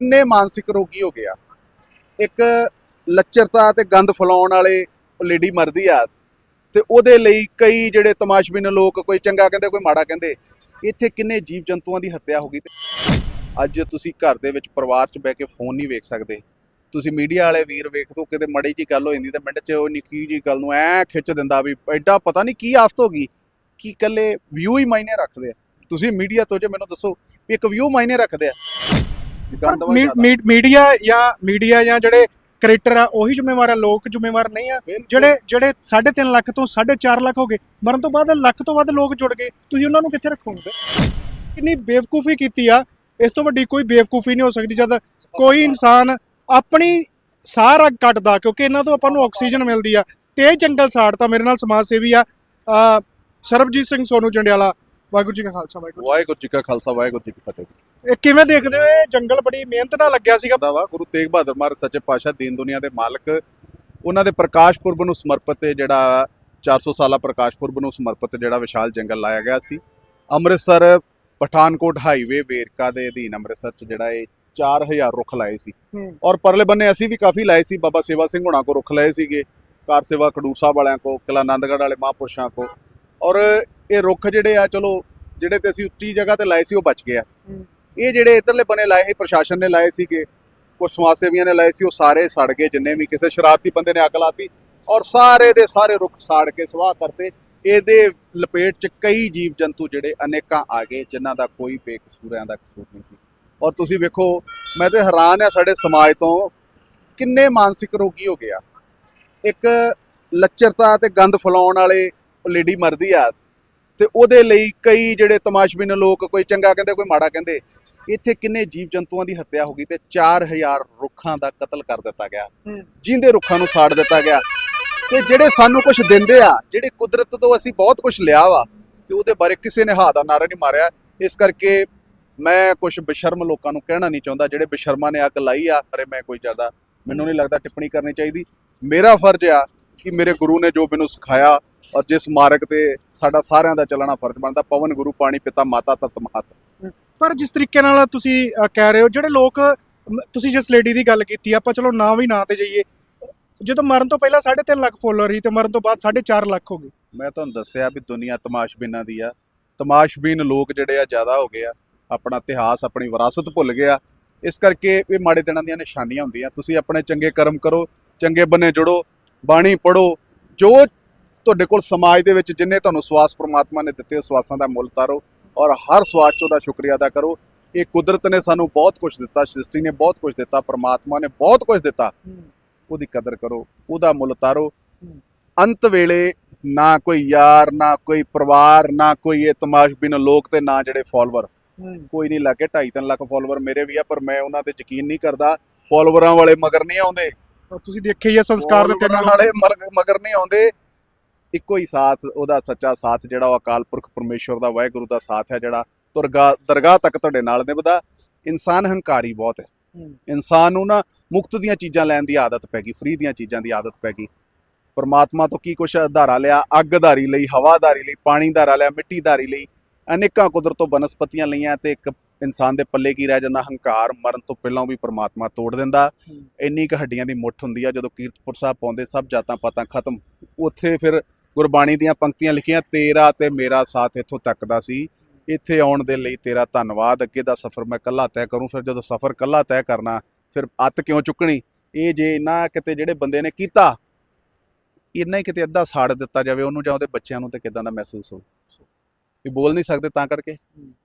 ਕਿੰਨੇ ਮਾਨਸਿਕ ਰੋਗੀ ਹੋ ਗਿਆ? ਇੱਕ ਲੱਚਰਤਾ ਤੇ ਗੰਦ ਫਲਾਉਣ ਵਾਲੇ ਲੇਡੀ ਮਰਦੀ ਆ ਤੇ ਉਹਦੇ ਲਈ ਕਈ ਜਿਹੜੇ ਤਮਾਸ਼ਬੀਨ ਲੋਕ ਕੋਈ ਚੰਗਾ ਕਹਿੰਦੇ, ਕੋਈ ਮਾੜਾ ਕਹਿੰਦੇ, ਇੱਥੇ ਕਿੰਨੇ ਜੀਵ ਜੰਤੂਆਂ ਦੀ ਹੱਤਿਆ ਹੋ ਗਈ ਤੇ ਅੱਜ ਤੁਸੀਂ ਘਰ ਦੇ ਵਿੱਚ ਪਰਿਵਾਰ 'ਚ ਬਹਿ ਕੇ ਫੋਨ ਨਹੀਂ ਵੇਖ ਸਕਦੇ। ਤੁਸੀਂ ਮੀਡੀਆ ਵਾਲੇ ਵੀਰ ਵੇਖ ਦੋ, ਕਿਤੇ ਮੜੀ ਜੀ ਗੱਲ ਹੋ ਜਾਂਦੀ ਤੇ ਮਿੰਟ 'ਚ ਉਹ ਨਿੱਕੀ ਜੀ ਗੱਲ ਨੂੰ ਐ ਖਿੱਚ ਦਿੰਦਾ ਵੀ ਐਡਾ ਪਤਾ ਨਹੀਂ ਕੀ ਆਫਤ ਹੋ ਗਈ, ਕੀ ਇਕੱਲੇ ਵਿਊ ਹੀ ਮਾਇਨੇ ਰੱਖਦੇ ਆ। ਤੁਸੀਂ ਮੀਡੀਆ ਤੋਂ ਜੇ ਮੈਨੂੰ ਦੱਸੋ ਵੀ ਇੱਕ ਵਿਊ ਮਾਇਨੇ ਰੱਖਦੇ ਆ। ਮੀਡੀਆ ਜਾਂ ਮੀਡੀਆ ਜਾਂ ਜਿਹੜੇ ਕ੍ਰੀਏਟਰ ਆ ਉਹੀ ਜ਼ਿੰਮੇਵਾਰ ਆ ਲੋਕ ਜ਼ਿੰਮੇਵਾਰ ਨਹੀਂ ਆ। ਜਿਹੜੇ ਜਿਹੜੇ 3.5 ਲੱਖ ਤੋਂ 4.5 ਲੱਖ ਹੋ ਗਏ ਮਰਨ ਤੋਂ ਬਾਅਦ ਲੱਖ ਤੋਂ ਵੱਧ ਲੋਕ ਜੁੜ ਗਏ। ਤੁਸੀਂ ਉਹਨਾਂ ਨੂੰ ਕਿੱਥੇ ਰੱਖੋਗੇ? ਕਿੰਨੀ ਬੇਵਕੂਫੀ ਕੀਤੀ ਆ। ਇਸ ਤੋਂ ਵੱਡੀ ਕੋਈ ਬੇਵਕੂਫੀ ਨਹੀਂ ਹੋ ਸਕਦੀ ਜਦ ਕੋਈ ਇਨਸਾਨ ਆਪਣੀ ਸਾਰਾ ਕੱਟਦਾ ਕਿਉਂਕਿ ਇਹਨਾਂ ਤੋਂ ਆਪਾਂ ਨੂੰ ਆਕਸੀਜਨ ਮਿਲਦੀ ਆ। ਤੇ ਇਹ ਜੰਗਲ ਸਾੜਤਾ ਮੇਰੇ ਨਾਲ ਸਮਾਜ ਸੇਵੀ ਆ ਸਰਬਜੀਤ ਸਿੰਘ ਸੋਨੂ ਜੰਡਿਆਲਾ। ਵਾਹਿਗੁਰੂ ਜੀ ਕਾ ਖਾਲਸਾ ਵਾਹਿਗੁਰੂ ਵਾਹਿਗੁਰੂ ਜੀ ਕਾ ਖਾਲਸਾ ਵਾਹਿਗੁਰੂ ਜੀ ਕੀ ਫਤਿਹ। ਇਹ ਕਿਵੇਂ ਦੇਖਦੇ ਹੋ? ਇਹ ਜੰਗਲ ਬੜੀ ਮਿਹਨਤ ਨਾਲ ਲੱਗਿਆ ਸੀਗਾ। ਦਾ ਵਾ ਗੁਰੂ ਤੇਗ ਬਹਾਦਰ ਮਹਾਰਾਜ ਸੱਚੇ ਪਾਤਸ਼ਾਹ ਦੀਨ ਦੁਨੀਆ ਦੇ ਮਾਲਕ। ਉਹਨਾਂ ਦੇ ਪ੍ਰਕਾਸ਼ ਪੁਰਬ ਨੂੰ ਸਮਰਪਿਤ ਇਹ ਜਿਹੜਾ 400 ਸਾਲਾ ਪ੍ਰਕਾਸ਼ ਪੁਰਬ ਨੂੰ ਸਮਰਪਿਤ ਜਿਹੜਾ ਵਿਸ਼ਾਲ ਜੰਗਲ ਲਾਇਆ ਗਿਆ ਸੀ। ਅੰਮ੍ਰਿਤਸਰ ਪਠਾਨਕੋਟ ਹਾਈਵੇ ਵੇਰਕਾ ਦੇ ਅਧੀਨ ਅੰਮ੍ਰਿਤਸਰ ਚ ਜਿਹੜਾ ਇਹ 4000 ਰੁੱਖ ਲਾਏ ਸੀ। ਔਰ ਪਰਲੇ ਬੰਨੇ ਅਸੀਂ ਵੀ ਕਾਫੀ ਲਾਏ ਸੀ। ਬਾਬਾ ਸੇਵਾ ਸਿੰਘ ਹੁਣਾਂ ਕੋ ਰੁੱਖ ਲਾਏ ਸੀਗੇ। ਕਾਰ ਸੇਵਾ ਖਡੂਰ ਸਾਹਿਬ ਵਾਲਿਆਂ ਕੋ ਕਿਲਾ ਆਨੰਦਗੜ੍ਹ ਵਾਲੇ ਮਹਾਂਪੁਰਸ਼ਾਂ ਕੋ। ਔਰ ਇਹ ਰੁੱਖ ਜਿਹੜੇ ਆ ਚਲੋ ਜਿਹੜੇ ਤੇ ਅਸੀਂ ਉੱਚੀ ਜਗ੍ਹਾ ਤੇ ਲਾਏ ਸੀ ਉਹ ਬਚ ਗਏ ਆ। ਹੂੰ। ਇਹ ਜਿਹੜੇ ਇਧਰਲੇ ਬੰਨੇ ਲਾਏ ਸੀ, ਪ੍ਰਸ਼ਾਸਨ ਨੇ ਲਾਏ ਸੀਗੇ ਕੁਝ ਸਮਾਜ ਸੇਵੀਆਂ ਨੇ ਲਾਏ ਸੀ, ਉਹ ਸਾਰੇ ਸੜ ਗਏ, ਜਿੰਨੇ ਵੀ ਕਿਸੇ ਸ਼ਰਾਰਤੀ ਬੰਦੇ ਨੇ ਅੱਗ ਲਾਤੀ ਔਰ ਸਾਰੇ ਦੇ ਸਾਰੇ ਰੁੱਖ ਸਾੜ ਕੇ ਸਵਾਹ ਕਰਤੇ। ਇਹਦੇ ਲਪੇਟ ਚ ਕਈ ਜੀਵ ਜੰਤੂ ਜਿਹੜੇ ਅਨੇਕਾਂ ਆ ਗਏ, ਜਿਨ੍ਹਾਂ ਦਾ ਕੋਈ ਬੇਕਸੂਰਿਆਂ ਦਾ ਕਸੂਰ ਨਹੀਂ ਸੀ। ਔਰ ਤੁਸੀਂ ਵੇਖੋ, ਮੈਂ ਤੇ ਹੈਰਾਨ ਆ ਸਾਡੇ ਸਮਾਜ ਤੋਂ ਕਿੰਨੇ ਮਾਨਸਿਕ ਰੋਗੀ ਹੋ ਗਿਆ ਇੱਕ ਲੱਚਰਤਾ ਤੇ ਗੰਦ ਫਲਾਉਣ ਵਾਲੇ ਲੇਡੀ ਮਰਦੀ ਆ ਤੇ ਉਹਦੇ ਲਈ ਕਈ ਜਿਹੜੇ ਤਮਾਸ਼ਬੀਨ ਲੋਕ, ਕੋਈ ਚੰਗਾ ਕਹਿੰਦੇ, ਕੋਈ ਮਾੜਾ ਕਹਿੰਦੇ ਇੱਥੇ ਕਿੰਨੇ ਜੀਵ ਜੰਤੂਆਂ ਦੀ ਹੱਤਿਆ ਹੋ ਗਈ ਤੇ 4000 ਰੁੱਖਾਂ ਦਾ ਕਤਲ ਕਰ ਦਿੱਤਾ ਗਿਆ। ਜਿੰਦੇ ਰੁੱਖਾਂ ਨੂੰ ਸਾੜ ਦਿੱਤਾ ਗਿਆ। ਤੇ ਜਿਹੜੇ ਸਾਨੂੰ ਕੁਝ ਦਿੰਦੇ ਆ ਜਿਹੜੇ ਕੁਦਰਤ ਤੋਂ ਅਸੀਂ ਬਹੁਤ ਕੁਝ ਲਿਆ ਵਾ ਤੇ ਉਹਦੇ ਬਾਰੇ ਕਿਸੇ ਨੇ ਹਾ ਦਾ ਨਾਰਾ ਨਹੀਂ ਮਾਰਿਆ। ਇਸ ਕਰਕੇ ਮੈਂ ਕੁਝ ਬੇਸ਼ਰਮ ਲੋਕਾਂ ਨੂੰ ਕਹਿਣਾ ਨਹੀਂ ਚਾਹੁੰਦਾ ਜਿਹੜੇ ਬੇਸ਼ਰਮਾਂ ਨੇ ਅੱਗ ਲਾਈ ਆ ਅਰੇ ਮੈਂ ਕੋਈ ਜ਼ਿਆਦਾ ਮੈਨੂੰ ਨਹੀਂ ਲੱਗਦਾ ਟਿੱਪਣੀ ਕਰਨੀ ਚਾਹੀਦੀ। ਮੇਰਾ ਫਰਜ਼ ਆ ਕਿ ਮੇਰੇ ਗੁਰੂ ਨੇ ਜੋ ਮੈਨੂੰ ਸਿਖਾਇਆ ਔਰ ਜਿਸ ਮਾਰਗ ਤੇ ਸਾਡਾ ਸਾਰਿਆਂ ਦਾ ਚੱਲਣਾ ਫਰਜ਼ ਬਣਦਾ ਪਵਨ ਗੁਰੂ ਪਾਣੀ ਪਿਤਾ ਮਾਤਾ ਤਤ ਮਹਤ। ਪਰ ਜਿਸ ਤਰੀਕੇ ਨਾਲ ਤੁਸੀਂ ਅ, ਕਹਿ ਰਹੇ ਹੋ ਜਿਹੜੇ ਲੋਕ ਮ, ਤੁਸੀਂ ਜਿਸ ਲੇਡੀ ਦੀ ਗੱਲ ਕੀਤੀ ਆਪਾਂ ਚਲੋ ਨਾ ਵੀ ਨਾਂ ਤੇ ਜਾਈਏ। ਜਦੋਂ ਮਰਨ ਤੋਂ ਪਹਿਲਾਂ 3.5 ਲੱਖ ਫੋਲੋਅਰ ਸੀ ਤੇ ਮਰਨ ਤੋਂ ਬਾਅਦ 4.5 ਲੱਖ ਹੋ ਗਏ। ਮੈਂ ਤੁਹਾਨੂੰ ਦੱਸਿਆ ਵੀ ਦੁਨੀਆ ਤਮਾਸ਼ਬੀਨਾਂ ਦੀ ਆ। ਤਮਾਸ਼ਬੀਨ ਲੋਕ ਜਿਹੜੇ ਆ ਜ਼ਿਆਦਾ ਹੋ ਗਏ ਆ। ਆਪਣਾ ਇਤਿਹਾਸ ਆਪਣੀ ਵਿਰਾਸਤ ਭੁੱਲ ਗਿਆ ਇਸ ਕਰਕੇ ਇਹ ਮਾੜੇ ਦਿਨਾਂ ਦੀਆਂ ਨਿਸ਼ਾਨੀਆਂ ਹੁੰਦੀਆਂ। ਤੁਸੀਂ ਆਪਣੇ ਚੰਗੇ ਕਰਮ ਕਰੋ ਚੰਗੇ ਬੰਨੇ ਜੁੜੋ ਬਾਣੀ ਪੜੋ ਜੋ ਤੁਹਾਡੇ ਕੋਲ ਸਮਾਜ ਦੇ ਵਿੱਚ ਜਿੰਨੇ ਤੁਹਾਨੂੰ ਸਵਾਸ ਪ੍ਰਮਾਤਮਾ ਨੇ ਦਿੱਤੇ ਉਸ ਸਵਾਸਾਂ ਦਾ ਮੁੱਲ ਤਾਰੋ ਔਰ ਹਰ ਸਵਾਸ 'ਚ ਉਹਦਾ ਸ਼ੁਕਰੀਆ ਅਦਾ ਕਰੋ। ਇਹ ਕੁਦਰਤ ਨੇ ਸਾਨੂੰ ਬਹੁਤ ਕੁਝ ਦਿੱਤਾ ਸ੍ਰਿਸ਼ਟੀ ਨੇ ਬਹੁਤ ਕੁਝ ਦਿੱਤਾ ਪ੍ਰਮਾਤਮਾ ਨੇ ਬਹੁਤ ਕੁਝ ਦਿੱਤਾ। ਉਹਦੀ ਕਦਰ ਕਰੋ ਉਹਦਾ ਮੁੱਲ ਤਾਰੋ ਅੰਤ ਵੇਲੇ ਨਾ ਕੋਈ ਯਾਰ ਨਾ ਕੋਈ ਪਰਿਵਾਰ ਨਾ ਕੋਈ ਇਹ ਤਮਾਸ਼ਬੀਨ ਲੋਕ ਤੇ ਨਾ ਜਿਹੜੇ ਫਾਲੋਅਰ ਕੋਈ ਨਹੀਂ ਲੱਗੇ 2.5 ਲੱਖ ਫਾਲੋਅਰ ਮੇਰੇ ਵੀ ਆ ਪਰ ਮੈਂ ਉਹਨਾਂ ਤੇ ਯਕੀਨ ਨਹੀਂ ਕਰਦਾ। ਫਾਲੋਅਰਾਂ ਵਾਲੇ ਮਗਰ ਨਹੀਂ ਆਉਂਦੇ। ਤੁਸੀਂ ਦੇਖਿਆ ਹੀ ਆ ਸੰਸਕਾਰ ਦੇ ਵਾਲੇ ਮਰਗ- ਮਗਰ ਨਹੀਂ ਆਉਂਦੇ। ਇੱਕੋ ਹੀ ਸਾਥ ਉਹਦਾ ਸੱਚਾ ਸਾਥ ਜਿਹੜਾ ਉਹ ਅਕਾਲ ਪੁਰਖ ਪਰਮੇਸ਼ਵਰ ਦਾ ਵਾਹਿਗੁਰੂ ਦਾ ਸਾਥ ਹੈ ਜਿਹੜਾ ਤੁਰਗਾ ਦਰਗਾਹ ਤੱਕ ਤੁਹਾਡੇ ਨਾਲ ਨਿਭਦਾ ਇਨਸਾਨ ਹੰਕਾਰੀ ਬਹੁਤ ਹੈ। ਇਨਸਾਨ ਨੂੰ ਨਾ ਮੁਕਤ ਦੀਆਂ ਚੀਜ਼ਾਂ ਲੈਣ ਦੀ ਆਦਤ ਪੈ ਗਈ ਫ੍ਰੀ ਦੀਆਂ ਚੀਜ਼ਾਂ ਦੀ ਆਦਤ ਪੈ ਗਈ। ਪਰਮਾਤਮਾ ਤੋਂ ਕੀ ਕੁਛ ਧਾਰਾ ਲਿਆ? ਅੱਗ ਧਾਰੀ ਲਈ ਹਵਾ ਧਾਰੀ ਲਈ ਪਾਣੀ ਧਾਰਾ ਲਿਆ ਮਿੱਟੀ ਧਾਰੀ ਲਈ। ਅਨੇਕਾਂ ਕੁਦਰਤੋਂ ਬਨਸਪਤੀਆਂ ਲਈਆਂ ਤੇ ਇੱਕ ਇਨਸਾਨ ਦੇ ਪੱਲੇ ਕੀ ਰਹਿ ਜਾਂਦਾ? ਹੰਕਾਰ ਮਰਨ ਤੋਂ ਪਹਿਲਾਂ ਵੀ ਪਰਮਾਤਮਾ ਤੋੜ ਦਿੰਦਾ। ਇੰਨੀ ਕੁ ਹੱਡੀਆਂ ਦੀ ਮੁੱਠ ਹੁੰਦੀ ਆ ਜਦੋਂ ਕੀਰਤਪੁਰ ਸਾਹਿਬ ਪਾਉਂਦੇ ਸਭ ਜਾਤਾਂ ਪਾਤਾਂ ਖਤਮ। ਉੱਥੇ ਫਿਰ ਗੁਰਬਾਣੀ ਦੀਆਂ ਪੰਕਤੀਆਂ ਲਿਖੀਆਂ, ਤੇਰਾ ਤੇ ਮੇਰਾ ਸਾਥ ਇੱਥੋਂ ਤੱਕ ਦਾ ਸੀ। ਇੱਥੇ ਆਉਣ ਦੇ ਲਈ ਤੇਰਾ ਧੰਨਵਾਦ। ਅੱਗੇ ਦਾ ਸਫ਼ਰ ਮੈਂ ਇਕੱਲਾ ਤੈਅ ਕਰੂੰ। ਫਿਰ ਜਦੋਂ ਸਫ਼ਰ ਇਕੱਲਾ ਤੈਅ ਕਰਨਾ, ਫਿਰ ਅੱਤ ਕਿਉਂ ਚੁੱਕਣੀ? ਇਹ ਜੇ ਨਾ ਕਿਤੇ ਜਿਹੜੇ ਬੰਦੇ ਨੇ ਕੀਤਾ, ਇੰਨਾ ਹੀ ਕਿਤੇ ਅੱਧਾ ਸਾੜ ਦਿੱਤਾ ਜਾਵੇ ਉਹਨੂੰ ਜਾਂ ਉਹਦੇ ਬੱਚਿਆਂ ਨੂੰ ਤੇ ਕਿਦਾਂ ਦਾ ਮਹਿਸੂਸ ਹੋ ਇਹ ਬੋਲ ਨਹੀਂ ਸਕਦੇ ਤਾਂ ਕਰਕੇ।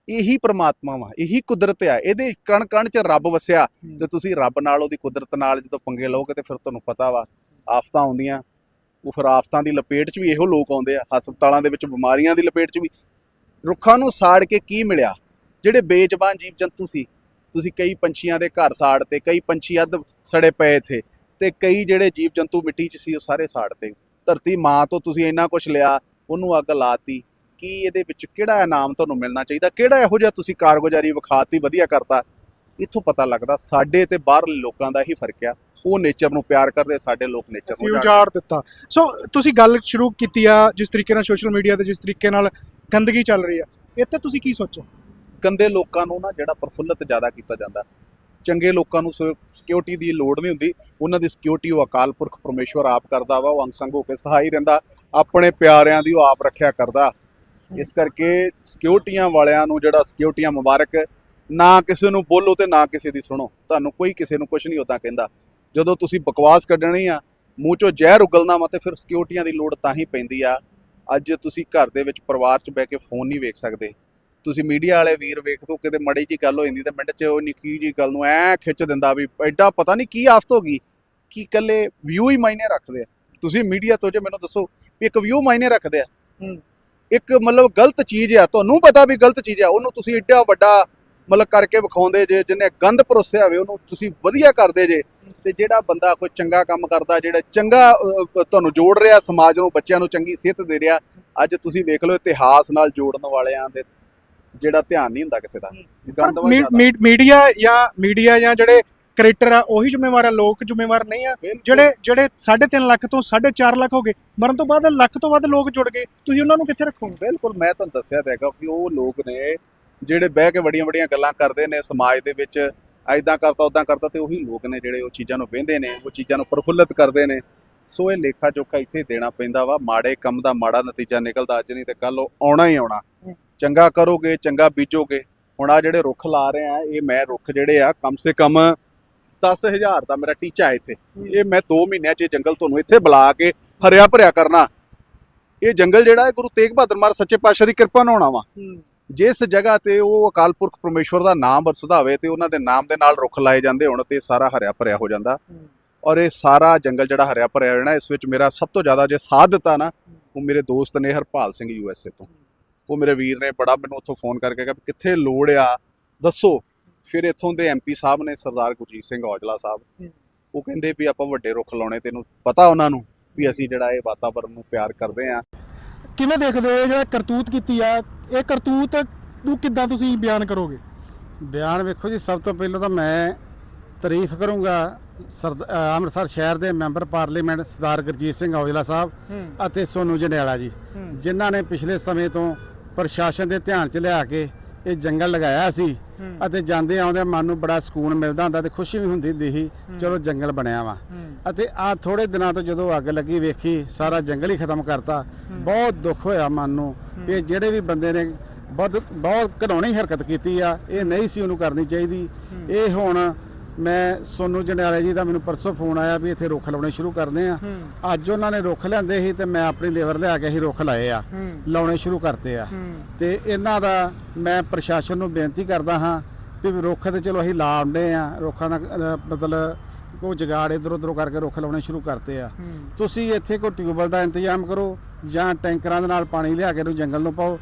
ਇਹੀ ਪ੍ਰਮਾਤਮਾ ਵਾ, ਇਹੀ ਕੁਦਰਤ ਆ। ਇਹਦੇ ਕਣ ਕਣ ਚ ਰੱਬ ਵਸਿਆ ਤੇ ਤੁਸੀਂ ਰੱਬ ਨਾਲ ਉਹਦੀ ਕੁਦਰਤ ਨਾਲ ਜਦੋਂ ਪੰਗੇ ਲਓਗੇ ਤੇ ਫਿਰ ਤੁਹਾਨੂੰ ਪਤਾ ਵਾ, ਆਫਤਾਂ ਆਉਂਦੀਆਂ। ਉਹ ਫਿਰ ਆਫਤਾਂ ਦੀ ਲਪੇਟ 'ਚ ਵੀ ਇਹੋ ਲੋਕ ਆਉਂਦੇ ਆ, ਹਸਪਤਾਲਾਂ ਦੇ ਵਿੱਚ ਬਿਮਾਰੀਆਂ ਦੀ ਲਪੇਟ 'ਚ ਵੀ। ਰੁੱਖਾਂ ਨੂੰ ਸਾੜ ਕੇ ਕੀ ਮਿਲਿਆ? ਜਿਹੜੇ ਬੇਜ਼ਬਾਨ ਜੀਵ ਜੰਤੂ ਸੀ, ਤੁਸੀਂ ਕਈ ਪੰਛੀਆਂ ਦੇ ਘਰ ਸਾੜ ਤੇ ਕਈ ਪੰਛੀ ਅੱਧ ਸੜੇ ਪਏ ਥੇ ਤੇ ਕਈ ਜਿਹੜੇ ਜੀਵ ਜੰਤੂ ਮਿੱਟੀ 'ਚ ਸੀ, ਉਹ ਸਾਰੇ ਸਾੜਤੇ। ਧਰਤੀ ਮਾਂ ਤੋਂ ਤੁਸੀਂ ਇੰਨਾ ਕੁਝ ਲਿਆ, ਉਹਨੂੰ ਅੱਗ ਲਾਤੀ। ਕੀ ਇਹਦੇ ਵਿੱਚ ਕਿਹੜਾ ਇਨਾਮ ਤੁਹਾਨੂੰ ਮਿਲਣਾ ਚਾਹੀਦਾ? ਕਿਹੜਾ ਇਹੋ ਜਿਹਾ ਤੁਸੀਂ ਕਾਰਗੁਜ਼ਾਰੀ ਵਿਖਾਤੀ, ਵਧੀਆ ਕਰਤਾ? ਇੱਥੋਂ ਪਤਾ ਲੱਗਦਾ, ਸਾਡੇ ਤੇ ਬਾਹਰਲੇ ਲੋਕਾਂ ਦਾ ਹੀ ਫ਼ਰਕ ਆ। ਉਹ ਨੇਚਰ ਨੂੰ ਪਿਆਰ ਕਰਦੇ ਸਾਡੇ ਲੋਕ ਨੇਚਰ ਨੂੰ। ਉਜਾੜ ਦਿੱਤਾ। ਸੋ ਤੁਸੀਂ ਗੱਲ ਸ਼ੁਰੂ ਕੀਤੀ ਆ ਜਿਸ ਤਰੀਕੇ ਨਾਲ ਸੋਸ਼ਲ ਮੀਡੀਆ ਤੇ ਜਿਸ ਤਰੀਕੇ ਨਾਲ ਗੰਦਗੀ ਚੱਲ ਰਹੀ ਆ ਇੱਥੇ ਤੁਸੀਂ ਕੀ ਸੋਚੋ? ਗੰਦੇ ਲੋਕਾਂ ਨੂੰ ਨਾ ਜਿਹੜਾ ਪ੍ਰਫੁੱਲਤ ਜ਼ਿਆਦਾ ਕੀਤਾ ਜਾਂਦਾ ਚੰਗੇ ਲੋਕਾਂ ਨੂੰ ਸਿਕਿਉਰਿਟੀ ਦੀ ਲੋੜ ਨਹੀਂ ਹੁੰਦੀ ਉਹਨਾਂ ਦੀ ਸਿਕਿਉਰਿਟੀ ਉਹ ਅਕਾਲ ਪੁਰਖ ਪਰਮੇਸ਼ਵਰ ਆਪ ਕਰਦਾ ਵਾ ਉਹ ਅੰਗ ਸੰਗ ਹੋ ਕੇ ਸਹਾਈ ਰਹਿੰਦਾ ਆਪਣੇ ਪਿਆਰਿਆਂ ਦੀ ਉਹ ਆਪ ਰੱਖਿਆ ਕਰਦਾ। ਇਸ ਕਰਕੇ ਸਿਕਿਉਰਿਟੀਆਂ ਵਾਲਿਆਂ ਨੂੰ ਜਿਹੜਾ ਸਿਕਿਉਰਿਟੀਆਂ ਮੁਬਾਰਕ ਨਾ ਕਿਸੇ ਨੂੰ ਬੋਲੋ ਤੇ ਨਾ ਕਿਸੇ ਦੀ ਸੁਣੋ। ਤੁਹਾਨੂੰ ਕੋਈ ਕਿਸੇ ਨੂੰ ਕੁਝ ਨਹੀਂ ਉਦਾਂ ਕਹਿੰਦਾ। ਜਦੋਂ ਤੁਸੀਂ ਬਕਵਾਸ ਕੱਢਣੀ ਆ ਮੂੰਹ ਚੋਂ ਜ਼ਹਿਰ ਉਗਲਣਾ ਵਾ ਤੇ ਫਿਰ ਸਿਕਿਉਰਿਟੀਆਂ ਦੀ ਲੋੜ ਤਾਂ ਹੀ ਪੈਂਦੀ ਆ। ਅੱਜ ਤੁਸੀਂ ਘਰ ਦੇ ਵਿੱਚ ਪਰਿਵਾਰ 'ਚ ਬਹਿ ਕੇ ਫੋਨ ਨਹੀਂ ਵੇਖ ਸਕਦੇ। ਤੁਸੀਂ ਮੀਡੀਆ ਵਾਲੇ ਵੀਰ ਵੇਖ ਦੋ ਕਿਤੇ ਮੜੀ ਜੀ ਗੱਲ ਹੋ ਜਾਂਦੀ ਤੇ ਮਿੰਟ 'ਚ ਉਹ ਨਿੱਕੀ ਜੀ ਗੱਲ ਨੂੰ ਐ ਖਿੱਚ ਦਿੰਦਾ ਵੀ ਐਡਾ ਪਤਾ ਨਹੀਂ ਕੀ ਆਫਤ ਹੋ ਗਈ ਕੀ ਇਕੱਲੇ ਵਿਊ ਹੀ ਮਾਇਨੇ ਰੱਖਦੇ ਆ। ਤੁਸੀਂ ਮੀਡੀਆ ਤੋਂ ਜੇ ਮੈਨੂੰ ਦੱਸੋ ਵੀ ਇੱਕ ਵਿਊ ਮਾਇਨੇ ਰੱਖਦੇ ਆ। ਇੱਕ ਮਤਲਬ ਗਲਤ ਚੀਜ਼ ਆ ਤੁਹਾਨੂੰ ਪਤਾ ਵੀ ਗਲਤ ਚੀਜ਼ ਆ ਉਹਨੂੰ ਤੁਸੀਂ ਐਡਾ ਵੱਡਾ ਮਤਲਬ ਕਰਕੇ ਵਿਖਾਉਂਦੇ ਜੇ ਜਿਹਨੇ ਗੰਦ ਪਰੋਸਿਆ ਹੋਵੇ ਉਹਨੂੰ ਤੁਸੀਂ ਵਧੀਆ ਕਰਦੇ ਜੇ। ਤੇ ਜਿਹੜਾ ਬੰਦਾ ਕੋਈ ਚੰਗਾ ਕੰਮ ਕਰਦਾ ਜਿਹੜਾ ਚੰਗਾ ਤੁਹਾਨੂੰ ਜੋੜ ਰਿਹਾ ਸਮਾਜ ਨੂੰ ਬੱਚਿਆਂ ਨੂੰ ਚੰਗੀ ਸਿਹਤ ਦੇ ਰਿਹਾ ਅੱਜ ਤੁਸੀਂ ਵੇਖ ਲਓ ਇਤਿਹਾਸ ਨਾਲ ਜੋੜਨ ਵਾਲਿਆਂ ਦੇ ਜਿਹੜਾ ਧਿਆਨ ਨਹੀਂ ਹੁੰਦਾ ਕਿਸੇ ਦਾ। ਮੀਡੀਆ ਜਾਂ ਮੀਡੀਆ ਜਾਂ ਜਿਹੜੇ ਕ੍ਰੀਏਟਰ ਆ ਉਹੀ ਜ਼ਿੰਮੇਵਾਰ ਆ ਲੋਕ ਜ਼ਿੰਮੇਵਾਰ ਨਹੀਂ ਆ। ਜਿਹੜੇ ਜਿਹੜੇ 3.5 ਲੱਖ ਤੋਂ 4.5 ਲੱਖ ਹੋ ਗਏ ਮਰਨ ਤੋਂ ਬਾਅਦ ਲੱਖ ਤੋਂ ਵੱਧ ਲੋਕ ਜੁੜ ਗਏ। ਤੁਸੀਂ ਉਹਨਾਂ ਨੂੰ ਕਿੱਥੇ ਰੱਖੋਗੇ? ਬਿਲਕੁਲ ਮੈਂ ਤੁਹਾਨੂੰ ਦੱਸਿਆ ਤਾਂ ਹੈਗਾ ਕਿ ਉਹ ਲੋਕ ਨੇ ਜਿਹੜੇ ਬਹਿ ਕੇ ਵੱਡੀਆਂ ਵੱਡੀਆਂ ਗੱਲਾਂ ਕਰਦੇ ਨੇ ਸਮਾਜ ਦੇ ਵਿੱਚ ਐਦਾਂ ਕਰਤਾ ਉਦਾਂ ਕਰਤਾ ਤੇ ਉਹੀ ਲੋਕ ਨੇ ਜਿਹੜੇ ਉਹ ਚੀਜ਼ਾਂ ਨੂੰ ਵਹਿੰਦੇ ਨੇ ਉਹ ਚੀਜ਼ਾਂ ਨੂੰ ਪ੍ਰਫੁੱਲਤ ਕਰਦੇ ਨੇ। ਸੋ ਇਹ ਲੇਖਾ ਜੋਖਾ ਇੱਥੇ ਦੇਣਾ ਪੈਂਦਾ ਵਾ। ਮਾੜੇ ਕੰਮ ਦਾ ਮਾੜਾ ਨਤੀਜਾ ਨਿਕਲਦਾ ਅੱਜ ਨਹੀਂ ਤੇ ਕੱਲ ਉਹ ਆਉਣਾ ਹੀ ਆਉਣਾ। ਚੰਗਾ ਕਰੋਗੇ ਚੰਗਾ ਬੀਜੋਗੇ। ਹੁਣ ਆ ਜਿਹੜੇ ਰੁੱਖ ਲਾ ਰਹੇ ਆ ਇਹ ਮੈਂ ਰੁੱਖ ਜਿਹੜੇ ਆ ਕਮ ਸੇ ਕਮ 10000 ਦਾ ਮੇਰਾ ਟੀਚਾ ਹੈ ਇੱਥੇ। ਇਹ ਮੈਂ 2 ਮਹੀਨਿਆਂ 'ਚ ਜੰਗਲ ਤੁਹਾਨੂੰ ਇੱਥੇ ਬੁਲਾ ਕੇ ਹਰਿਆ ਭਰਿਆ ਕਰਨਾ। ਇਹ ਜੰਗਲ ਜਿਹੜਾ ਹੈ ਗੁਰੂ ਤੇਗ ਬਹਾਦਰ ਮਹਾਰਾਜ ਸੱਚੇ ਪਾਤਸ਼ਾਹ ਦੀ ਕਿਰਪਾ ਨਾਲ ਹੋਣਾ ਵਾ। ਜਿਸ ਜਗ੍ਹਾ ਤੇ ਉਹ ਅਕਾਲ ਪੁਰਖ ਪਰਮੇਸ਼ਵਰ ਦਾ ਨਾਮ ਵਰਸਦਾ ਹੋਵੇ ਤੇ ਉਹਨਾਂ ਦੇ ਨਾਮ ਦੇ ਨਾਲ ਰੁੱਖ ਲਾਏ ਜਾਂਦੇ ਹੋਣ ਤੇ ਸਾਰਾ ਹਰਿਆ ਭਰਿਆ ਹੋ ਜਾਂਦਾ। ਔਰ ਇਹ ਸਾਰਾ ਜੰਗਲ ਜਿਹੜਾ ਹਰਿਆ ਭਰਿਆ ਹੋ ਇਸ ਵਿੱਚ ਮੇਰਾ ਸਭ ਤੋਂ ਜ਼ਿਆਦਾ ਜੇ ਸਾਥ ਦਿੱਤਾ ਨਾ, ਉਹ ਮੇਰੇ ਦੋਸਤ ਨੇ ਹਰਪਾਲ ਸਿੰਘ ਯੂਐਸਏ ਤੋਂ। ਉਹ ਮੇਰੇ ਵੀਰ ਨੇ ਬੜਾ ਮੈਨੂੰ ਉੱਥੋਂ ਫੋਨ ਕਰਕੇ ਕਿਹਾ, ਕਿੱਥੇ ਲੋੜ ਆ? ਦੱਸੋ। ਫਿਰ ਇੱਥੋਂ ਦੇ ਐਮਪੀ ਸਾਹਿਬ ਨੇ, ਸਰਦਾਰ ਗੁਰਜੀਤ ਸਿੰਘ ਔਜਲਾ ਸਾਹਿਬ, ਉਹ ਕਹਿੰਦੇ ਵੀ ਆਪਾਂ ਵੱਡੇ ਰੁੱਖ ਲਾਉਣੇ, ਤੈਨੂੰ ਪਤਾ ਉਹਨਾਂ ਨੂੰ ਵੀ ਅਸੀਂ ਜਿਹੜਾ ਇਹ ਵਾਤਾਵਰਨ ਨੂੰ ਪਿਆਰ ਕਰਦੇ ਆ ਕਿਵੇਂ ਦੇਖਦੇ ਹੋ ਇਹ ਜਿਹੜਾ ਕਰਤੂਤ ਕੀਤੀ ਆ ਇਹ ਕਰਤੂਤ ਨੂੰ ਕਿੱਦਾਂ ਤੁਸੀਂ ਬਿਆਨ ਕਰੋਗੇ? ਬਿਆਨ ਵੇਖੋ ਜੀ ਸਭ ਤੋਂ ਪਹਿਲਾਂ ਤਾਂ ਮੈਂ ਤਾਰੀਫ ਕਰੂੰਗਾ ਸਰਦ- ਅ, ਅੰਮ੍ਰਿਤਸਰ ਸ਼ਹਿਰ ਦੇ ਮੈਂਬਰ ਪਾਰਲੀਮੈਂਟ ਸਰਦਾਰ ਗੁਰਜੀਤ ਸਿੰਘ ਔਜਲਾ ਸਾਹਿਬ ਅਤੇ ਸੋਨੂ ਜੰਡਿਆਲਾ ਜੀ ਜਿਨ੍ਹਾਂ ਨੇ ਪਿਛਲੇ ਸਮੇਂ ਤੋਂ ਪ੍ਰਸ਼ਾਸਨ ਦੇ ਧਿਆਨ 'ਚ ਲਿਆ ਕੇ ਇਹ ਜੰਗਲ ਲਗਾਇਆ ਸੀ। ਅਤੇ ਜਾਂਦੇ ਆਉਂਦੇ ਮਨ ਨੂੰ ਬੜਾ ਸਕੂਨ ਮਿਲਦਾ ਹੁੰਦਾ ਤੇ ਖੁਸ਼ੀ ਵੀ ਹੁੰਦੀ ਹੁੰਦੀ ਸੀ ਚਲੋ ਜੰਗਲ ਬਣਿਆ ਵਾ। ਅਤੇ ਆ ਥੋੜੇ ਦਿਨਾਂ ਤੋਂ ਜਦੋਂ ਅੱਗ ਲੱਗੀ ਵੇਖੀ ਸਾਰਾ ਜੰਗਲ ਹੀ ਖਤਮ ਕਰਤਾ। ਬਹੁਤ ਦੁੱਖ ਹੋਇਆ ਮਨ ਨੂੰ ਵੀ ਜਿਹੜੇ ਵੀ ਬੰਦੇ ਨੇ ਬਹੁਤ ਬਹੁਤ ਘਿਨੌਣੀ ਹਰਕਤ ਕੀਤੀ ਆ ਇਹ ਨਹੀਂ ਸੀ ਉਹਨੂੰ ਕਰਨੀ ਚਾਹੀਦੀ। ਇਹ ਹੁਣ ਮੈਂ ਸੋਨੂ ਜੰਡਿਆਲੇ ਜੀ ਦਾ ਮੈਨੂੰ ਪਰਸੋਂ ਫੋਨ ਆਇਆ ਵੀ ਇੱਥੇ ਰੁੱਖ ਲਾਉਣੇ ਸ਼ੁਰੂ ਕਰਦੇ ਆ। ਅੱਜ ਉਹਨਾਂ ਨੇ ਰੁੱਖ ਲਿਆਂਦੇ ਸੀ ਤੇ ਮੈਂ ਆਪਣੀ ਲੇਬਰ ਲਿਆ ਕੇ ਹੀ ਰੁੱਖ ਲਾਏ ਆ। ਲਾਉਣੇ ਸ਼ੁਰੂ ਕਰਤੇ ਆ। ਤੇ ਇਹਨਾਂ ਦਾ ਮੈਂ ਪ੍ਰਸ਼ਾਸਨ ਨੂੰ ਬੇਨਤੀ ਕਰਦਾ ਹਾਂ ਵੀ ਰੁੱਖ ਤੇ ਚਲੋ ਅਸੀਂ ਲਾ ਆਉਂਦੇ ਆ। ਰੁੱਖਾਂ ਦਾ ਮਤਲਬ ਕੋਈ ਜਗਾੜ ਇਧਰ ਉਧਰੋਂ ਕਰਕੇ ਰੁੱਖ ਲਾਉਣੇ ਸ਼ੁਰੂ ਕਰਤੇ ਆ। ਤੁਸੀਂ ਇੱਥੇ ਕੋਈ ਟਿਊਬਵੈਲ ਦਾ ਇੰਤਜ਼ਾਮ ਕਰੋ ਜਾਂ ਟੈਂਕਰਾਂ ਦੇ ਨਾਲ ਪਾਣੀ ਲਿਆ ਕੇ ਇਹਨੂੰ ਜੰਗਲ ਨੂੰ ਪਾਓ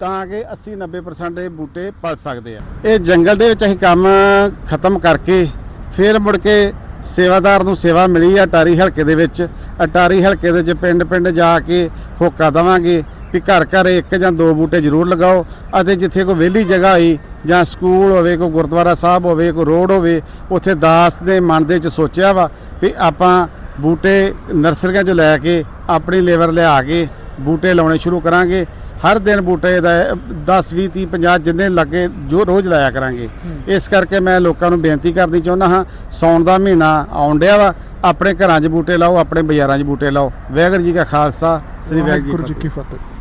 ਤਾਂ ਕਿ 80 90% ਇਹ ਬੂਟੇ ਪਲ ਸਕਦੇ ਆ। ਇਹ ਜੰਗਲ ਦੇ ਵਿੱਚ ਅਸੀਂ ਕੰਮ ਖਤਮ ਕਰਕੇ ਫਿਰ ਮੁੜ ਕੇ ਸੇਵਾਦਾਰ ਨੂੰ ਸੇਵਾ ਮਿਲੀ ਆ ਅਟਾਰੀ ਹਲਕੇ ਦੇ ਵਿੱਚ। ਅਟਾਰੀ ਹਲਕੇ ਦੇ ਵਿੱਚ ਪਿੰਡ ਪਿੰਡ ਜਾ ਕੇ ਹੋਕਾ ਦਵਾਂਗੇ ਵੀ ਘਰ ਘਰ ਇੱਕ ਜਾਂ ਦੋ ਬੂਟੇ ਜ਼ਰੂਰ ਲਗਾਓ ਅਤੇ ਜਿੱਥੇ ਕੋਈ ਵਿਹਲੀ ਜਗ੍ਹਾ ਹੋਈ ਜਾਂ ਸਕੂਲ ਹੋਵੇ, ਕੋਈ ਗੁਰਦੁਆਰਾ ਸਾਹਿਬ ਹੋਵੇ, ਕੋਈ ਰੋਡ ਹੋਵੇ, ਉੱਥੇ ਦਾਸ ਦੇ ਮਨ ਦੇ ਵਿੱਚ ਸੋਚਿਆ ਵਾ ਵੀ ਆਪਾਂ ਬੂਟੇ ਨਰਸਰੀਆਂ 'ਚੋਂ ਲੈ ਕੇ ਆਪਣੀ ਲੇਬਰ ਲਿਆ ਕੇ ਬੂਟੇ ਲਾਉਣੇ ਸ਼ੁਰੂ ਕਰਾਂਗੇ। ਹਰ ਦਿਨ ਬੂਟੇ ਦਾ 10 20 30 50 ਜਿੰਨੇ ਲੱਗੇ ਜੋ ਰੋਜ਼ ਲਾਇਆ ਕਰਾਂਗੇ। ਇਸ ਕਰਕੇ ਮੈਂ ਲੋਕਾਂ ਨੂੰ ਬੇਨਤੀ ਕਰਨੀ ਚਾਹੁੰਦਾ ਹਾਂ ਸੌਣ ਦਾ ਮਹੀਨਾ ਆਉਣ ਡਿਆ ਵਾ ਆਪਣੇ ਘਰਾਂ 'ਚ ਬੂਟੇ ਲਾਓ ਆਪਣੇ ਬਾਜ਼ਾਰਾਂ 'ਚ ਬੂਟੇ ਲਾਓ। ਵਾਹਿਗੁਰੂ ਜੀ ਕਾ ਖਾਲਸਾ ਸ੍ਰੀ ਵਾਹਿਗੁਰੂ ਜੀ ਕੀ ਫਤਿਹ। ਕੀ ਫਤਿਹ।